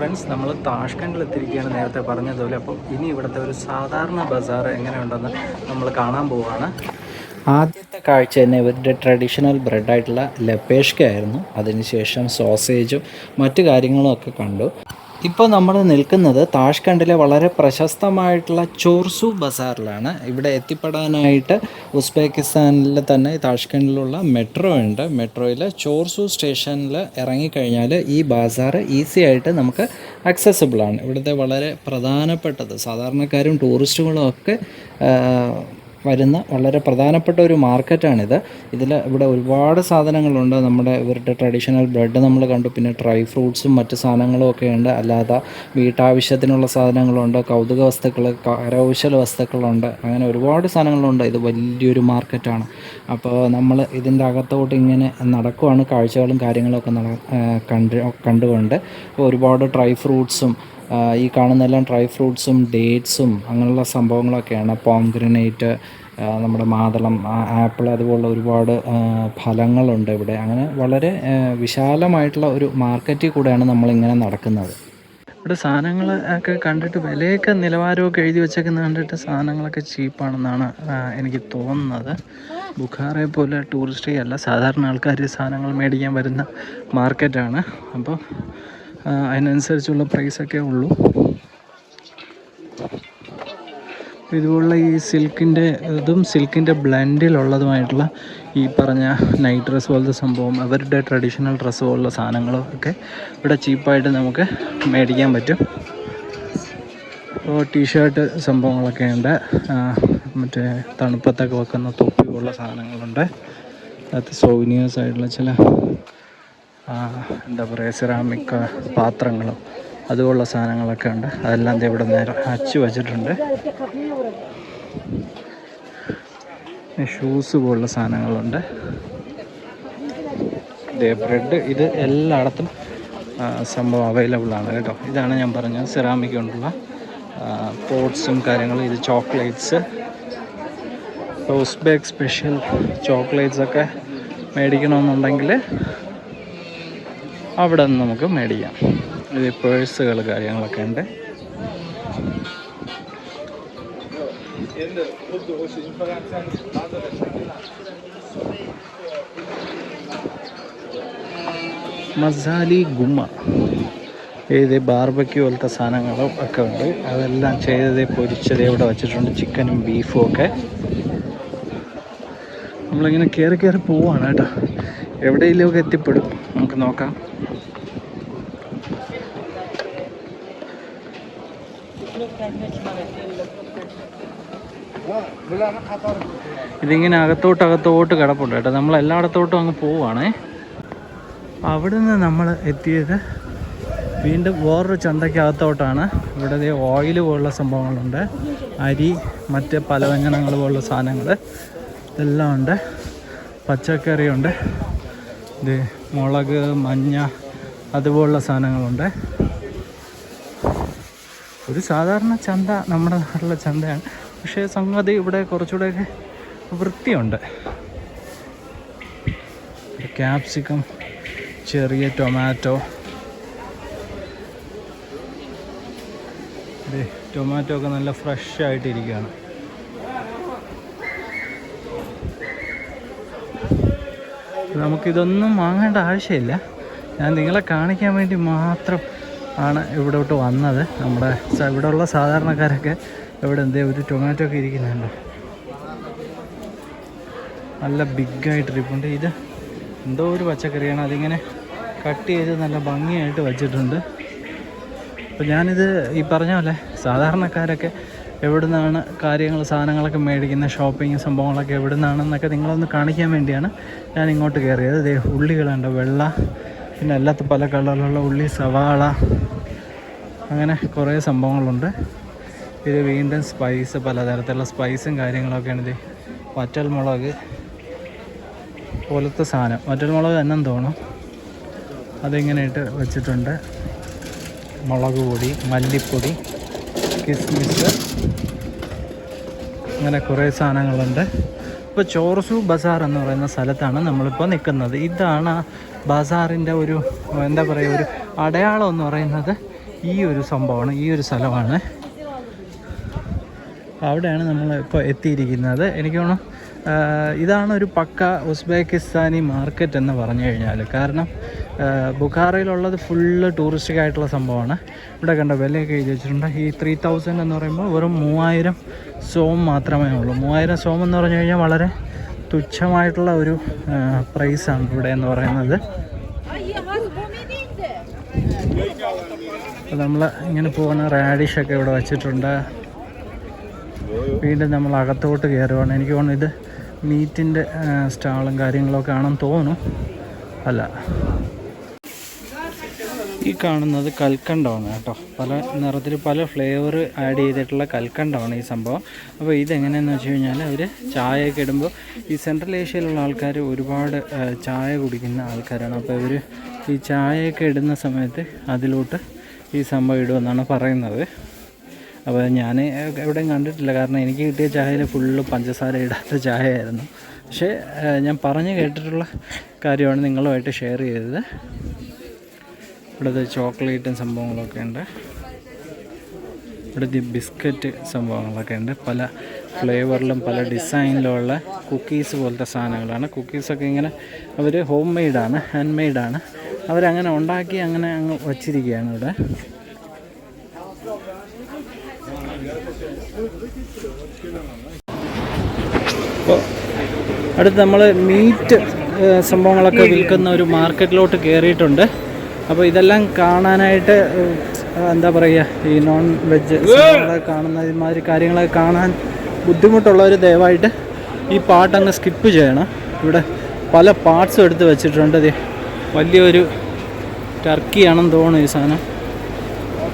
Friends നമ്മൾ താഷ്കണ്ടിൽ എത്തിയിരിക്കുകയാണ് നേരത്തെ പറഞ്ഞതുപോലെ. അപ്പോൾ ഇനി ഇവിടുത്തെ ഒരു സാധാരണ ബസാർ എങ്ങനെയുണ്ടെന്ന് നമ്മൾ കാണാൻ പോവുകയാണ് ആദ്യത്തെ കാഴ്ച തന്നെ ഇവരുടെ ട്രഡീഷണൽ ബ്രെഡായിട്ടുള്ള ലപ്പേഷ്ക ആയിരുന്നു. അതിനുശേഷം സോസേജും മറ്റു കാര്യങ്ങളും ഒക്കെ കണ്ടു. ഇപ്പോൾ നമ്മൾ നിൽക്കുന്നത് താഷ്കണ്ടിലെ വളരെ പ്രശസ്തമായിട്ടുള്ള ചോർസു ബസാറിലാണ്. ഇവിടെ എത്തിപ്പെടാനായിട്ട് ഉസ്ബെക്കിസ്ഥാനിൽ തന്നെ താഷ്കണ്ടിലുള്ള മെട്രോ ഉണ്ട്. മെട്രോയിൽ ചോർസു സ്റ്റേഷനിൽ ഇറങ്ങിക്കഴിഞ്ഞാൽ ഈ ബസാർ ഈസി ആയിട്ട് നമുക്ക് അക്സസിബിളാണ് ഇവിടുത്തെ വളരെ പ്രധാനപ്പെട്ടത്. സാധാരണക്കാരും ടൂറിസ്റ്റുകളും ഒക്കെ വരുന്ന വളരെ പ്രധാനപ്പെട്ട ഒരു മാർക്കറ്റാണിത്. ഇതിൽ ഇവിടെ ഒരുപാട് സാധനങ്ങളുണ്ട്. നമ്മുടെ ഇവരുടെ ട്രഡീഷണൽ ബ്രെഡ് നമ്മൾ കണ്ടു. പിന്നെ ഡ്രൈ ഫ്രൂട്ട്സും മറ്റ് സാധനങ്ങളും ഒക്കെ ഉണ്ട്. അല്ലാതെ വീട്ടാവശ്യത്തിനുള്ള സാധനങ്ങളുണ്ട്. കൗതുക വസ്തുക്കൾ കരകൗശല വസ്തുക്കളുണ്ട്. അങ്ങനെ ഒരുപാട് സാധനങ്ങളുണ്ട്. ഇത് വലിയൊരു മാർക്കറ്റാണ്. അപ്പോൾ നമ്മൾ ഇതിന്റെ അകത്തോട്ട് ഇങ്ങനെ നടക്കുവാണ്. കാഴ്ചകളും കാര്യങ്ങളൊക്കെ നട കണ്ട് കണ്ടുകൊണ്ട്. ഒരുപാട് ഡ്രൈ ഫ്രൂട്ട്സും ഈ കാണുന്നതെല്ലാം ഡ്രൈ ഫ്രൂട്ട്സും ഡേറ്റ്സും അങ്ങനെയുള്ള സംഭവങ്ങളൊക്കെയാണ്. പോംഗ്രനേറ്റ് നമ്മുടെ മാതളം ആപ്പിൾ അതുപോലുള്ള ഒരുപാട് ഫലങ്ങളുണ്ട് ഇവിടെ. അങ്ങനെ വളരെ വിശാലമായിട്ടുള്ള ഒരു മാർക്കറ്റിൽ കൂടെയാണ് നമ്മളിങ്ങനെ നടക്കുന്നത്. ഇവിടെ സാധനങ്ങൾ ഒക്കെ കണ്ടിട്ട് വിലയൊക്കെ നിലവാരമൊക്കെ എഴുതി വെച്ചേക്കുന്ന കണ്ടിട്ട് സാധനങ്ങളൊക്കെ ചീപ്പാണെന്നാണ് എനിക്ക് തോന്നുന്നത്. ബുഖാറെ പോലെ ടൂറിസ്റ്റ് അല്ല സാധാരണ ആൾക്കാർ സാധനങ്ങൾ മേടിക്കാൻ വരുന്ന മാർക്കറ്റാണ് അപ്പോൾ അതിനനുസരിച്ചുള്ള പ്രൈസൊക്കെ ഉള്ളൂ. ഇതുപോലുള്ള ഈ സിൽക്കിന്റെ ഇതും സിൽക്കിന്റെ ബ്ലെൻഡിലുള്ളതുമായിട്ടുള്ള ഈ പറഞ്ഞ നൈറ്റ് ഡ്രസ്സ് പോലത്തെ സംഭവം അവരുടെ ട്രഡീഷണൽ ഡ്രസ്സ് പോലുള്ള സാധനങ്ങളും ഒക്കെ ഇവിടെ ചീപ്പായിട്ട് നമുക്ക് മേടിക്കാൻ പറ്റും. ഇപ്പോൾ ടീഷർട്ട് സംഭവങ്ങളൊക്കെ ഉണ്ട്. മറ്റേ തണുപ്പത്തൊക്കെ വെക്കുന്ന തൊപ്പി പോലുള്ള സാധനങ്ങളുണ്ട്. അത് സോവിനിയേഴ്സ് ആയിട്ടുള്ള ചില എന്താ പറയുക സിറാമിക് പാത്രങ്ങളും അതുപോലുള്ള സാധനങ്ങളൊക്കെ ഉണ്ട്. അതെല്ലാം ഇവിടെ നേരെ അച്ചു വച്ചിട്ടുണ്ട്. ഷൂസ് പോലുള്ള സാധനങ്ങളുണ്ട്. ബ്രെഡ് ഇത് എല്ലായിടത്തും സംഭവം അവൈലബിൾ ആണ് കേട്ടോ. ഇതാണ് ഞാൻ പറഞ്ഞത് സിറാമിക് കൊണ്ടുള്ള പോട്ട്സും കാര്യങ്ങളും. ഇത് ചോക്ലേറ്റ്സ് ഉസ്ബെക്ക് സ്പെഷ്യൽ ചോക്ലേറ്റ്സൊക്കെ മേടിക്കണമെന്നുണ്ടെങ്കിൽ അവിടെ നിന്ന് നമുക്ക് മേടിക്കാം ഇത് പേഴ്സുകൾ കാര്യങ്ങളൊക്കെ ഉണ്ട്. മസാലി ഗുമ്മ. ഏത് ബാർബക്യൂ പോലത്തെ സാധനങ്ങളും ഒക്കെ ഉണ്ട്. അതെല്ലാം ചെയ്തത് പൊരിച്ചത് ഇവിടെ വെച്ചിട്ടുണ്ട്. ചിക്കനും ബീഫും ഒക്കെ. നമ്മളിങ്ങനെ കയറി കയറി പോവാണ് കേട്ടോ. എവിടെയെങ്കിലുമൊക്കെ എത്തിപ്പെടും. നമുക്ക് നോക്കാം. ഇതിങ്ങനെ അകത്തോട്ട് അകത്തോട്ട് കിടപ്പുണ്ട് കേട്ടോ. നമ്മൾ എല്ലായിടത്തോട്ടും അങ്ങ് പോവുകയാണേ. അവിടെ നിന്ന് നമ്മൾ എത്തിയത് വീണ്ടും വേറൊരു ചന്തയ്ക്കകത്തോട്ടാണ്. ഇവിടെ ദേ ഓയിൽ പോലുള്ള സംഭവങ്ങളുണ്ട്. അരി മറ്റ് പലവ്യഞ്ജനങ്ങൾ പോലുള്ള സാധനങ്ങൾ ഇതെല്ലാം ഉണ്ട്. പച്ചക്കറിയുണ്ട്. ഇത് മുളക് മഞ്ഞ അതുപോലുള്ള സാധനങ്ങളുണ്ട്. ഒരു സാധാരണ ചന്ത നമ്മുടെ നാട്ടിലെ ചന്തയാണ്. പക്ഷേ സംഗതി ഇവിടെ കുറച്ചുകൂടെയൊക്കെ വൃത്തിയുണ്ട്. ക്യാപ്സിക്കം ചെറിയ ടൊമാറ്റോ ടൊമാറ്റോ ഒക്കെ നല്ല ഫ്രഷ് ആയിട്ടിരിക്കുകയാണ്. നമുക്കിതൊന്നും വാങ്ങേണ്ട ആവശ്യമില്ല. ഞാൻ നിങ്ങളെ കാണിക്കാൻ വേണ്ടി മാത്രം ആണ് ഇവിടോട്ട് വന്നത്. നമ്മുടെ ഇവിടെയുള്ള സാധാരണക്കാരൊക്കെ ഇവിടെ എന്തേ ഒരു ടൊമാറ്റോ ഒക്കെ ഇരിക്കുന്നുണ്ട്. നല്ല ബിഗായിട്ട് ഇരിപ്പുണ്ട്. ഇത് എന്തോ ഒരു പച്ചക്കറിയാണ്. അതിങ്ങനെ കട്ട് ചെയ്ത് നല്ല ഭംഗിയായിട്ട് വച്ചിട്ടുണ്ട്. അപ്പോൾ ഞാനിത് ഈ പറഞ്ഞ പോലെ സാധാരണക്കാരൊക്കെ എവിടെ നിന്നാണ് കാര്യങ്ങൾ സാധനങ്ങളൊക്കെ മേടിക്കുന്ന ഷോപ്പിംഗ് സംഭവങ്ങളൊക്കെ എവിടെ നിന്നാണെന്നൊക്കെ നിങ്ങളൊന്ന് കാണിക്കാൻ വേണ്ടിയാണ് ഞാൻ ഇങ്ങോട്ട് കയറിയത്. ദേ ഉള്ളികളുണ്ട് വെള്ള പിന്നെ അല്ലാത്ത പല കളറിലുള്ള ഉള്ളി സവാള അങ്ങനെ കുറേ സംഭവങ്ങളുണ്ട്. ഇത് വീണ്ടും സ്പൈസ് പലതരത്തിലുള്ള സ്പൈസും കാര്യങ്ങളൊക്കെയാണ് ഇത്. വറ്റൽ മുളക് പോലത്തെ സാധനം. വറ്റൽ മുളക് തന്നെ തോന്നും. അതിങ്ങനെ ഇട്ട് വെച്ചിട്ടുണ്ട്. മുളക് പൊടി മല്ലിപ്പൊടി കിസ്മിസ്. അങ്ങനെ കുറേ സാധനങ്ങളുണ്ട്. ഇപ്പോൾ ചോർസു ബസാർ എന്ന് പറയുന്ന സ്ഥലത്താണ് നമ്മളിപ്പോൾ നിൽക്കുന്നത്. ഇതാണ് ബസാറിന്റെ ഒരു എന്താ പറയുക ഒരു അടയാളം എന്ന് പറയുന്നത് ഈ ഒരു സംഭവമാണ് ഈ ഒരു സ്ഥലമാണ്. അവിടെയാണ് നമ്മൾ ഇപ്പോൾ എത്തിയിരിക്കുന്നത്. എനിക്ക് തോന്നുന്നു ഇതാണ് ഒരു പക്ക ഉസ്ബെക്കിസ്ഥാനി മാർക്കറ്റ് എന്ന് പറഞ്ഞു കഴിഞ്ഞാൽ കാരണം ബുഖാറയിലുള്ളത് ഫുള്ള് ടൂറിസ്റ്റിക് ആയിട്ടുള്ള സംഭവമാണ്. ഇവിടെ കണ്ട വിലയൊക്കെ എഴുതി വെച്ചിട്ടുണ്ട്. ഈ ത്രീ തൗസൻഡ് എന്ന് പറയുമ്പോൾ വെറും മൂവായിരം സോം മാത്രമേ ഉള്ളൂ. മൂവായിരം സോം എന്ന് പറഞ്ഞു കഴിഞ്ഞാൽ വളരെ തുച്ഛമായിട്ടുള്ള ഒരു പ്രൈസാണ് ഇവിടെ എന്ന് പറയുന്നത്. നമ്മൾ ഇങ്ങനെ പോകുന്ന റാഡിഷൊക്കെ ഇവിടെ വെച്ചിട്ടുണ്ട്. വീണ്ടും നമ്മൾ അകത്തോട്ട് കയറുവാണ്. എനിക്ക് തോന്നുന്നു ഇത് മീറ്റിന്റെ സ്റ്റാളും കാര്യങ്ങളൊക്കെ ആണെന്ന് തോന്നുന്നു. അല്ല. ഈ കാണുന്നത് കൽക്കണ്ടമാണ് കേട്ടോ. പല നിറത്തിൽ പല ഫ്ലേവർ ആഡ് ചെയ്തിട്ടുള്ള കൽക്കണ്ടമാണ് ഈ സംഭവം. അപ്പോൾ ഇതെങ്ങനെയാണെന്ന് വെച്ച് കഴിഞ്ഞാൽ അവർ ചായയൊക്കെ ഇടുമ്പോൾ ഈ സെൻട്രൽ ഏഷ്യയിലുള്ള ആൾക്കാർ ഒരുപാട് ചായ കുടിക്കുന്ന ആൾക്കാരാണ്. അപ്പോൾ ഇവർ ഈ ചായയൊക്കെ ഇടുന്ന സമയത്ത് അതിലോട്ട് ഈ സംഭവം ഇടുമെന്നാണ് പറയുന്നത്. അപ്പോൾ ഞാൻ എവിടെയും കണ്ടിട്ടില്ല. കാരണം എനിക്ക് കിട്ടിയ ചായയിൽ ഫുള്ള് പഞ്ചസാര ഇടാത്ത ചായയായിരുന്നു. പക്ഷേ ഞാൻ പറഞ്ഞു കേട്ടിട്ടുള്ള കാര്യമാണ് നിങ്ങളുമായിട്ട് ഷെയർ ചെയ്തത്. ഇവിടുത്തെ ചോക്ലേറ്റും സംഭവങ്ങളൊക്കെ ഉണ്ട്. ഇവിടുത്തെ ബിസ്ക്കറ്റ് സംഭവങ്ങളൊക്കെ ഉണ്ട്. പല ഫ്ലേവറിലും പല ഡിസൈനിലുമുള്ള കുക്കീസ് പോലത്തെ സാധനങ്ങളാണ്. കുക്കീസൊക്കെ ഇങ്ങനെ അവർ ഹോം മെയ്ഡാണ് ഹാൻഡ് മെയ്ഡാണ് അവരങ്ങനെ ഉണ്ടാക്കി അങ്ങനെ അങ്ങ് വച്ചിരിക്കുകയാണ് ഇവിടെ. അടുത്ത് നമ്മൾ മീറ്റ് സംഭവങ്ങളൊക്കെ വിൽക്കുന്ന ഒരു മാർക്കറ്റിലോട്ട് കയറിയിട്ടുണ്ട് അപ്പോൾ ഇതെല്ലാം കാണാനായിട്ട് എന്താ പറയുക ഈ നോൺ വെജ് കാണുന്ന ഇമാതിരി കാര്യങ്ങളൊക്കെ കാണാൻ ബുദ്ധിമുട്ടുള്ളവർ ദയവായിട്ട് ഈ പാട്ടങ്ങ് സ്കിപ്പ് ചെയ്യണം. ഇവിടെ പല പാർട്സും എടുത്ത് വെച്ചിട്ടുണ്ട്. വലിയൊരു ടർക്കിയാണെന്ന് തോന്നുന്നു ഈ സാധനം.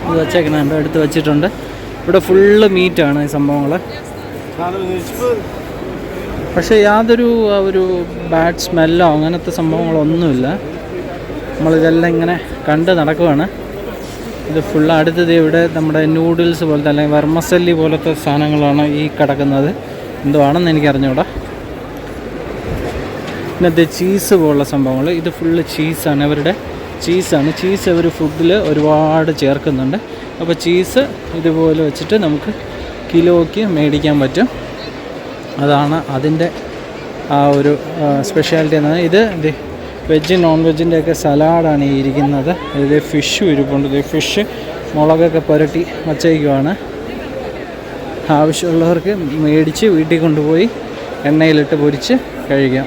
ഇത് വെച്ചേക്കണുണ്ട് എടുത്ത് വെച്ചിട്ടുണ്ട്. ഇവിടെ ഫുള്ള് മീറ്റാണ് ഈ സംഭവങ്ങൾ പക്ഷേ യാതൊരു ഒരു ബാഡ് സ്മെല്ലോ അങ്ങനത്തെ സംഭവങ്ങളൊന്നുമില്ല നമ്മളിതെല്ലാം ഇങ്ങനെ കണ്ട് നടക്കുവാണ്. ഇത് ഫുൾ അടുത്തത് ഇവിടെ നമ്മുടെ നൂഡിൽസ് പോലത്തെ അല്ലെങ്കിൽ വർമ്മസല്ലി പോലത്തെ സാധനങ്ങളാണ് ഈ കിടക്കുന്നത്. എന്തോ ആണെന്ന് എനിക്ക് പിന്നത്തെ ചീസ് പോലുള്ള സംഭവങ്ങൾ. ഇത് ഫുള്ള് ചീസാണ് അവരുടെ ചീസാണ് ചീസ് അവർ ഫുഡിൽ ഒരുപാട് ചേർക്കുന്നുണ്ട്. അപ്പോൾ ചീസ് ഇതുപോലെ വെച്ചിട്ട് നമുക്ക് കിലോയ്ക്ക് മേടിക്കാൻ പറ്റും. അതാണ് അതിന്റെ ആ ഒരു സ്പെഷ്യാലിറ്റി എന്നത് ഇത് വെജ് നോൺ വെജിന്റെ ഒക്കെ സലാഡാണ് ഈ ഇരിക്കുന്നത്. ഇത് ഫിഷ് ഇരിപ്പുണ്ട് ഇത് ഫിഷ് മുളകൊക്കെ പുരട്ടി വച്ചേക്കുവാണ്. ആവശ്യമുള്ളവർക്ക് മേടിച്ച് വീട്ടിൽ കൊണ്ടുപോയി എണ്ണയിലിട്ട് പൊരിച്ച് കഴിക്കാം.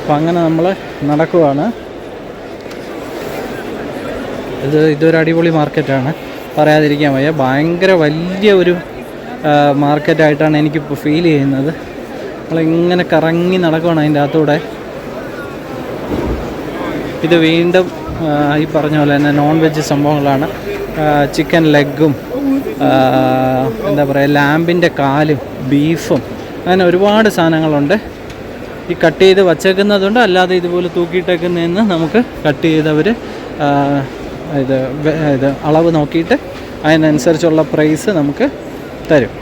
അപ്പം അങ്ങനെ നമ്മൾ നടക്കുവാണ്. ഇത് ഇതൊരു അടിപൊളി മാർക്കറ്റാണ് പറയാതിരിക്കാൻ വയ്യ. ഭയങ്കര വലിയ ഒരു മാർക്കറ്റായിട്ടാണ് എനിക്കിപ്പോൾ ഫീൽ ചെയ്യുന്നത്. നമ്മളിങ്ങനെ കറങ്ങി നടക്കുകയാണ് അതിന്റെ അകത്തൂടെ. ഇത് വീണ്ടും ഈ പറഞ്ഞ പോലെ തന്നെ നോൺ വെജ് സംഭവങ്ങളാണ് ചിക്കൻ ലെഗും എന്താ പറയുക ലാമ്പിന്റെ കാലും ബീഫും അങ്ങനെ ഒരുപാട് സാധനങ്ങളുണ്ട്. ഈ കട്ട് ചെയ്ത് വച്ചേക്കുന്നതുണ്ട്. അല്ലാതെ ഇതുപോലെ തൂക്കിയിട്ടേക്കുന്നതെന്ന് നമുക്ക് കട്ട് ചെയ്തവർ ഇത് ഇത് അളവ് നോക്കിയിട്ട് അതിനനുസരിച്ചുള്ള പ്രൈസ് നമുക്ക് തരും.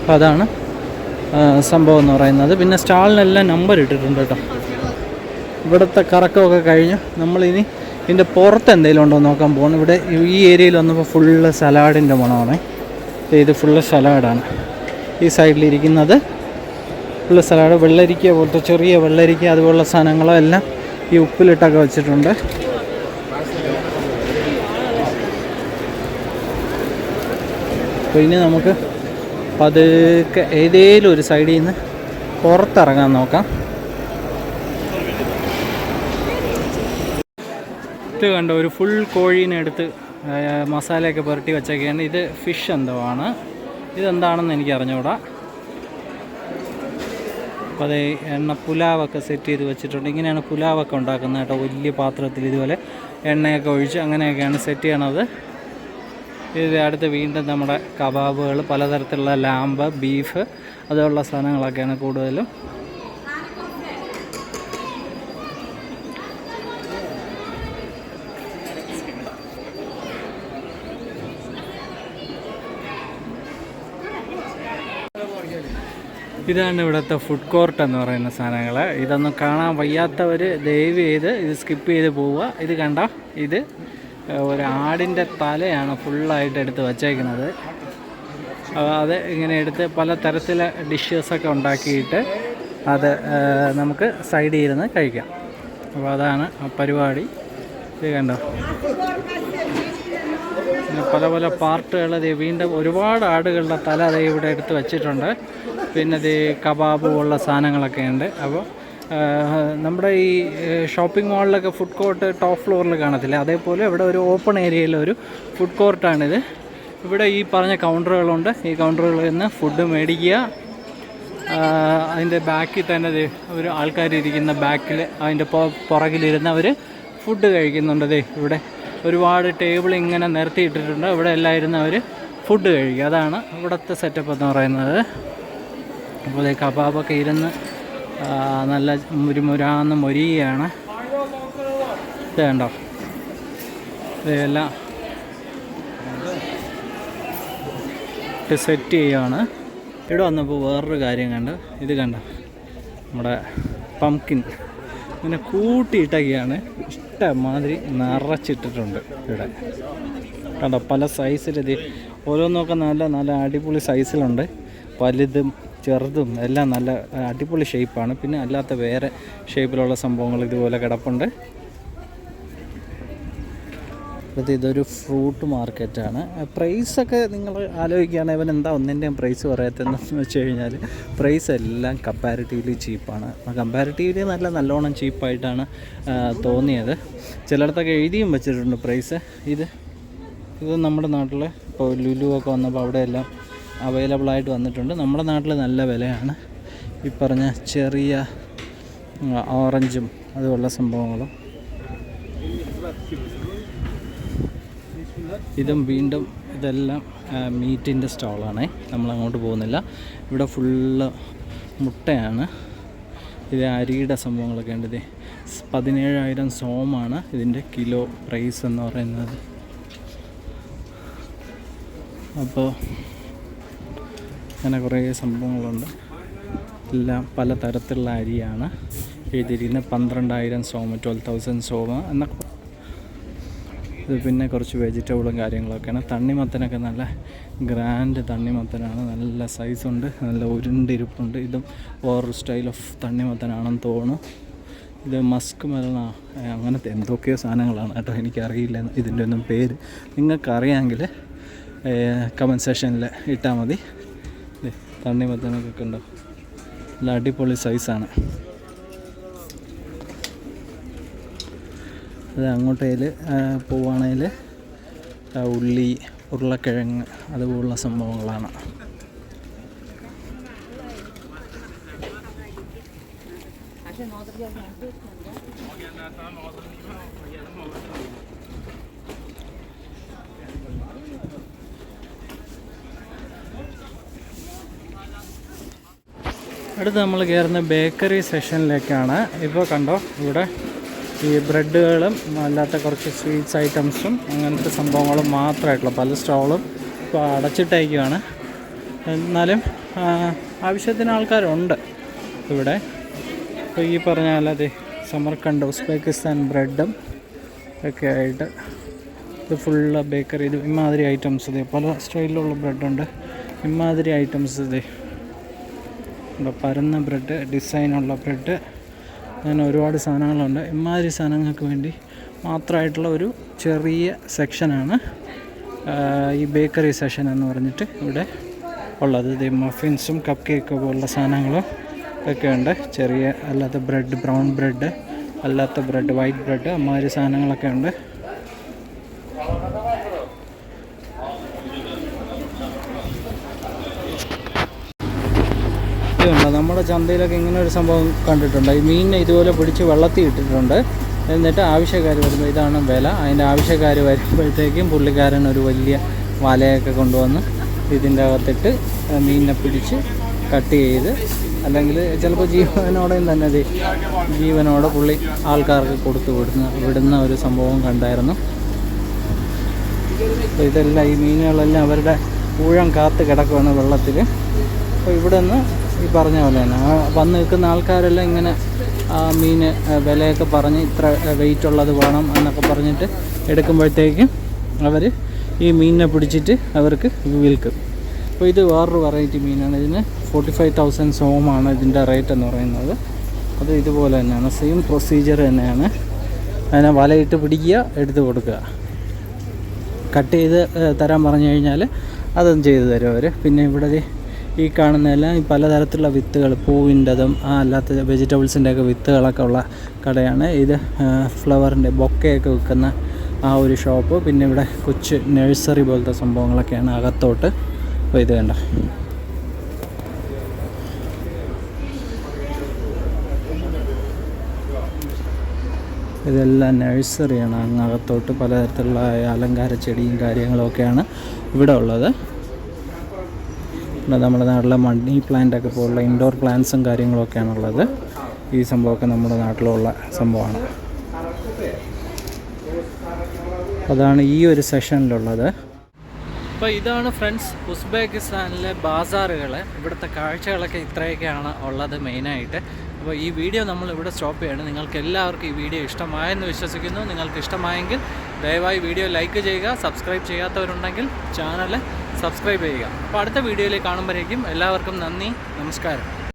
അപ്പോൾ അതാണ് സംഭവം എന്ന് പറയുന്നത്. പിന്നെ സ്റ്റാളിനെല്ലാം നമ്പർ ഇട്ടിട്ടുണ്ട് കേട്ടോ. ഇവിടുത്തെ കറക്കമൊക്കെ കഴിഞ്ഞ് നമ്മളിനി ഇതിന്റെ പുറത്ത് എന്തെങ്കിലും ഉണ്ടോ നോക്കാൻ പോകണം ഇവിടെ ഈ ഏരിയയിൽ വന്നപ്പോൾ ഫുള്ള് സലാഡിന്റെ മണമാണ്. ഇത് ഫുള്ള് സലാഡാണ്. ഈ സൈഡിലിരിക്കുന്നത് ഫുള്ള് സലാഡ്. വെള്ളരിക്ക പോലത്തെ ചെറിയ വെള്ളരിക്ക അതുപോലുള്ള സാധനങ്ങളോ എല്ലാം ഈ ഉപ്പിലിട്ടൊക്കെ വെച്ചിട്ടുണ്ട്. അപ്പോൾ ഇനി നമുക്ക് പതുക്കെ ഏതേലും ഒരു സൈഡിൽ നിന്ന് പുറത്തിറങ്ങാൻ നോക്കാം. ഇത് കണ്ട ഒരു ഫുൾ കോഴീനെ എടുത്ത് മസാലയൊക്കെ പുരട്ടി വെച്ചൊക്കെയാണ്. ഇത് ഫിഷ് എന്തോ ആണ്. ഇതെന്താണെന്ന് എനിക്ക് അറിഞ്ഞുകൂടാ അപ്പോൾ അത് എണ്ണ പുലാവൊക്കെ സെറ്റ് ചെയ്ത് വെച്ചിട്ടുണ്ട്. ഇങ്ങനെയാണ് പുലാവൊക്കെ ഉണ്ടാക്കുന്നത് കേട്ടോ വലിയ പാത്രത്തിൽ ഇതുപോലെ എണ്ണയൊക്കെ ഒഴിച്ച് അങ്ങനെയൊക്കെയാണ് സെറ്റ് ചെയ്യണത്. ഇത് അടുത്ത് വീണ്ടും നമ്മുടെ കബാബുകൾ പലതരത്തിലുള്ള ലാമ്പ് ബീഫ് അതുപോലുള്ള സാധനങ്ങളൊക്കെയാണ് കൂടുതലും. ഇതാണ് ഇവിടുത്തെ ഫുഡ് കോർട്ട് എന്ന് പറയുന്ന സാധനങ്ങൾ. ഇതൊന്നും കാണാൻ വയ്യാത്തവർ ദയവ് ചെയ്ത് ഇത് സ്കിപ്പ് ചെയ്ത് പോവുക. ഇത് കണ്ട? ഇത് ഏഹ്, ഒരു ആടിന്റെ തലയാണ് ഫുള്ളായിട്ട് എടുത്ത് വച്ചേക്കുന്നത്. അത് ഇങ്ങനെ എടുത്ത് പല തരത്തിലെ ഡിഷസൊക്കെ ഉണ്ടാക്കിയിട്ട് അത് നമുക്ക് സൈഡിൽ ഇരുന്ന് കഴിക്കാം. അപ്പോൾ അതാണ് ആ പരിപാടി. ഇത് കണ്ടോ? പല പല പാർട്ടുകൾ ഇത് വീണ്ടും ഒരുപാട് ആടുകളുടെ തല അതേ ഇവിടെ എടുത്ത് വച്ചിട്ടുണ്ട്. പിന്നെ ഇത് കബാബ് പോലുള്ള സാധനങ്ങളൊക്കെ ഉണ്ട്. അപ്പോൾ നമ്മുടെ ഈ ഷോപ്പിംഗ് മാളിലൊക്കെ ഫുഡ് കോർട്ട് ടോപ്പ് ഫ്ലോറിൽ കാണത്തില്ല? അതേപോലെ ഇവിടെ ഒരു ഓപ്പൺ ഏരിയയിലൊരു ഫുഡ് കോർട്ടാണിത് ഇവിടെ ഈ പറഞ്ഞ കൗണ്ടറുകളുണ്ട് ഈ കൗണ്ടറുകളിൽ നിന്ന് ഫുഡ് മേടിക്കുക. അതിന്റെ ബാക്കിൽ തന്നെ ഒരു ആൾക്കാർ ഇരിക്കുന്ന ബാക്കിൽ അതിന്റെ പുറകിലിരുന്ന് അവർ ഫുഡ് കഴിക്കുന്നുണ്ട് ദേ ഇവിടെ. ഒരുപാട് ടേബിൾ ഇങ്ങനെ നിർത്തിയിട്ടിട്ടുണ്ട്. ഇവിടെ എല്ലാം അവർ ഫുഡ് കഴിക്കുക. അതാണ് ഇവിടുത്തെ സെറ്റപ്പ് എന്ന് പറയുന്നത്. അപ്പോൾ കബാബൊക്കെ ഇരുന്ന് നല്ല മുരുമുരാന്ന് മൊരിയാണ്. ഇത് കണ്ടോ? ഇതെല്ലാം സെറ്റ് ചെയ്യുകയാണ് ഇവിടെ വന്നപ്പോൾ വേറൊരു കാര്യം കണ്ട്. ഇത് കണ്ട? നമ്മുടെ പംകിൻ ഇങ്ങനെ കൂട്ടിയിട്ടൊക്കെയാണ് ഇഷ്ടമാതിരി നിറച്ചിട്ടിട്ടുണ്ട് ഇവിടെ. കണ്ടോ? പല സൈസിൽ ഇത് ഓരോന്നൊക്കെ നല്ല നല്ല അടിപൊളി സൈസിലുണ്ട് വലുതും ചെറുതും എല്ലാം നല്ല അടിപൊളി ഷേപ്പാണ്. പിന്നെ അല്ലാത്ത വേറെ ഷേപ്പിലുള്ള സംഭവങ്ങൾ ഇതുപോലെ കിടപ്പുണ്ട്. അത് ഇതൊരു ഫ്രൂട്ട് മാർക്കറ്റാണ്. പ്രൈസൊക്കെ നിങ്ങൾ ആലോചിക്കുകയാണെങ്കിൽ ഇവൻ എന്താ ഒന്നിന്റെയും പ്രൈസ് പറയാത്തതെന്ന് വെച്ച് കഴിഞ്ഞാൽ പ്രൈസ് എല്ലാം കമ്പാരിറ്റീവ്ലി ചീപ്പാണ് കമ്പാരിറ്റീവ്ലി നല്ല നല്ലോണം ചീപ്പായിട്ടാണ് തോന്നിയത്. ചിലയിടത്തൊക്കെ എഴുതിയും വെച്ചിട്ടുണ്ട് പ്രൈസ് ഇത് ഇത് നമ്മുടെ നാട്ടിൽ ഇപ്പോൾ ലുലു ഒക്കെ വന്നപ്പോൾ അവിടെയെല്ലാം അവൈലബിൾ ആയിട്ട് വന്നിട്ടുണ്ട്. നമ്മുടെ നാട്ടിൽ നല്ല വിലയാണ്. ഈ പറഞ്ഞ ചെറിയ ഓറഞ്ചും അതുപോലുള്ള സംഭവങ്ങളും. ഇതും വീണ്ടും ഇതെല്ലാം മീറ്റിന്റെ സ്റ്റാളാണ്. നമ്മളങ്ങോട്ട് പോകുന്നില്ല. ഇവിടെ ഫുള്ള് മുട്ടയാണ്. ഇത് അരിയുടെ സംഭവങ്ങളൊക്കെ ഉണ്ട്. ഇത് പതിനേഴായിരം സോമാണ് ഇതിന്റെ കിലോ പ്രൈസ് എന്ന് പറയുന്നത്. അപ്പോൾ അങ്ങനെ കുറേ സംഭവങ്ങളുണ്ട്. എല്ലാം പല തരത്തിലുള്ള അരിയാണ് എഴുതിയിരിക്കുന്നത്. പന്ത്രണ്ടായിരം സോമ ട്വൽവ് തൗസൻഡ് സോമ എന്നൊക്കെ ഇത് പിന്നെ കുറച്ച് വെജിറ്റബിളും കാര്യങ്ങളൊക്കെയാണ്. തണ്ണിമത്തനൊക്കെ നല്ല ഗ്രാൻഡ് തണ്ണിമത്തനാണ്. നല്ല സൈസുണ്ട് നല്ല ഉരുണ്ടിരിപ്പുണ്ട്. ഇതും വേറൊരു സ്റ്റൈൽ ഓഫ് തണ്ണിമത്തനാണെന്ന് തോന്നുന്നു. ഇത് മസ്ക് മരണ അങ്ങനത്തെ എന്തൊക്കെയോ സാധനങ്ങളാണ് കേട്ടോ. എനിക്കറിയില്ല ഇതിന്റെ ഒന്നും പേര്. നിങ്ങൾക്കറിയാമെങ്കിൽ കമന്റ് സെക്ഷനിൽ ഇട്ടാൽ മതി. ദേ, തണ്ണിമത്തനൊക്കെ ഉണ്ടോ? നല്ല അടിപൊളി സൈസാണ് അത് അങ്ങോട്ടേൽ പോവുകയാണെങ്കിൽ ഉള്ളി ഉരുളക്കിഴങ്ങ് അതുപോലുള്ള സംഭവങ്ങളാണ്. അടുത്ത് നമ്മൾ കയറുന്ന ബേക്കറി സെഷനിലേക്കാണ്. ഇപ്പോൾ കണ്ടോ ഇവിടെ ഈ ബ്രെഡുകളും അല്ലാത്ത കുറച്ച് സ്വീറ്റ്സ് ഐറ്റംസും അങ്ങനത്തെ സംഭവങ്ങളും മാത്രമായിട്ടുള്ള പല സ്റ്റോളും ഇപ്പോൾ അടച്ചിട്ടേക്കുവാണ്. എന്നാലും ആവശ്യത്തിന് ആൾക്കാരുണ്ട് ഇവിടെ. ഇപ്പോൾ ഈ പറഞ്ഞ അല്ലാതെ സമർക്കണ്ട് ഉസ്ബെക്കിസ്ഥാൻ ബ്രെഡും ഒക്കെ ആയിട്ട് ഇത് ഫുള്ള് ബേക്കറി ഇത് ഇമാതിരി ഐറ്റംസ് ഇത് പല സ്റ്റൈലിലുള്ള ബ്രെഡുണ്ട്. ഇമാതിരി ഐറ്റംസ് ഇത് പരന്ന ബ്രെഡ് ഡിസൈനുള്ള ബ്രെഡ്. അങ്ങനെ ഒരുപാട് സാധനങ്ങളുണ്ട്. ഇമാതിരി സാധനങ്ങൾക്ക് വേണ്ടി മാത്രമായിട്ടുള്ള ഒരു ചെറിയ സെക്ഷനാണ് ഈ ബേക്കറി സെക്ഷൻ എന്ന് പറഞ്ഞിട്ട് ഇവിടെ ഉള്ളത്. ഇത് മഫിൻസും കപ്പ് കേക്ക് പോലുള്ള സാധനങ്ങളും ഒക്കെ ഉണ്ട് ചെറിയ അല്ലാത്ത ബ്രെഡ് ബ്രൗൺ ബ്രെഡ് അല്ലാത്ത ബ്രെഡ് വൈറ്റ് ബ്രെഡ് അമ്മാതിരി സാധനങ്ങളൊക്കെ ഉണ്ട് ഇതുണ്ട് നമ്മുടെ ചന്തയിലൊക്കെ ഇങ്ങനെ ഒരു സംഭവം കണ്ടിട്ടുണ്ട്. ഈ മീനിനെ ഇതുപോലെ പിടിച്ച് വെള്ളത്തിൽ ഇട്ടിട്ടുണ്ട്. എന്നിട്ട് ആവശ്യക്കാർ വരുമ്പോൾ ഇതാണ് വില. അതിന്റെ ആവശ്യക്കാർ വരുമ്പോഴത്തേക്കും പുള്ളിക്കാരൻ ഒരു വലിയ വലയൊക്കെ കൊണ്ടുവന്ന് ഇതിന്റെ അകത്തിട്ട് മീനിനെ പിടിച്ച് കട്ട് ചെയ്ത് അല്ലെങ്കിൽ ചിലപ്പോൾ ജീവനോടെയും തന്നെ ജീവനോടെ പുള്ളി ആൾക്കാർക്ക് കൊടുത്തു വിടുന്ന വിടുന്ന ഒരു സംഭവം കണ്ടായിരുന്നു. അപ്പോൾ ഇതെല്ലാം ഈ മീനുകളെല്ലാം അവരുടെ ഊഴം കാത്ത് കിടക്കുകയാണ് വെള്ളത്തിൽ അപ്പോൾ ഇവിടെ നിന്ന് ഈ പറഞ്ഞ പോലെ തന്നെ. വന്ന് നിൽക്കുന്ന ആൾക്കാരെല്ലാം ഇങ്ങനെ ആ മീൻ വിലയൊക്കെ പറഞ്ഞ് ഇത്ര വെയിറ്റ് ഉള്ളത് വേണം എന്നൊക്കെ പറഞ്ഞിട്ട് എടുക്കുമ്പോഴത്തേക്കും അവർ ഈ മീനിനെ പിടിച്ചിട്ട് അവർക്ക് വിൽക്കും. അപ്പോൾ ഇത് വേറൊരു വെറൈറ്റി മീനാണ്. ഇതിന് ഫോർട്ടി ഫൈവ് തൗസൻഡ് സോമാണ് ഇതിന്റെ റേറ്റ് എന്ന് പറയുന്നത്. അത് ഇതുപോലെ തന്നെയാണ്. സെയിം പ്രൊസീജിയർ തന്നെയാണ്. അതിനെ വലയിട്ട് പിടിക്കുക എടുത്ത് കൊടുക്കുക. കട്ട് ചെയ്ത് തരാൻ പറഞ്ഞു കഴിഞ്ഞാൽ അതും ചെയ്തു തരും അവർ പിന്നെ ഇവിടെ ഈ കാണുന്നതെല്ലാം ഈ പലതരത്തിലുള്ള വിത്തുകൾ പൂവിന്റെതും ആ അല്ലാത്ത വെജിറ്റബിൾസിന്റെ ഒക്കെ വിത്തുകളൊക്കെ ഉള്ള കടയാണ്. ഇത് ഫ്ലവറിന്റെ ബൊക്കയൊക്കെ വിൽക്കുന്ന ആ ഒരു ഷോപ്പ്. പിന്നെ ഇവിടെ കൊച്ച് നഴ്സറി പോലത്തെ സംഭവങ്ങളൊക്കെയാണ് അകത്തോട്ട്. ഇത് കണ്ട? ഇതെല്ലാം നഴ്സറിയാണ്. അങ്ങ് അകത്തോട്ട് പലതരത്തിലുള്ള അലങ്കാര ചെടിയും കാര്യങ്ങളൊക്കെയാണ് ഇവിടെ ഉള്ളത്. ഇവിടെ നമ്മുടെ നാട്ടിലെ മണി പ്ലാന്റ് ഒക്കെ പോലുള്ള ഇൻഡോർ പ്ലാന്റ്സും കാര്യങ്ങളൊക്കെയാണുള്ളത്. ഈ സംഭവമൊക്കെ നമ്മുടെ നാട്ടിലുള്ള സംഭവമാണ്. അതാണ് ഈ ഒരു സെഷനിലുള്ളത് അപ്പോൾ ഇതാണ് ഫ്രണ്ട്സ് ഉസ്ബെക്കിസ്ഥാനിലെ ബാസാറുകൾ ഇവിടുത്തെ കാഴ്ചകളൊക്കെ ഇത്രയൊക്കെയാണ് ഉള്ളത് മെയിനായിട്ട് അപ്പോൾ ഈ വീഡിയോ നമ്മൾ ഇവിടെ സ്റ്റോപ്പ് ചെയ്യണം. നിങ്ങൾക്ക് എല്ലാവർക്കും ഈ വീഡിയോ ഇഷ്ടമായെന്ന് വിശ്വസിക്കുന്നു. നിങ്ങൾക്ക് ഇഷ്ടമായെങ്കിൽ ദയവായി വീഡിയോ ലൈക്ക് ചെയ്യുക സബ്സ്ക്രൈബ് ചെയ്യാത്തവരുണ്ടെങ്കിൽ ചാനൽ സബ്സ്ക്രൈബ് ചെയ്യുക. അപ്പോൾ അടുത്ത വീഡിയോയിൽ കാണുമ്പോഴേക്കും എല്ലാവർക്കും നന്ദി നമസ്കാരം.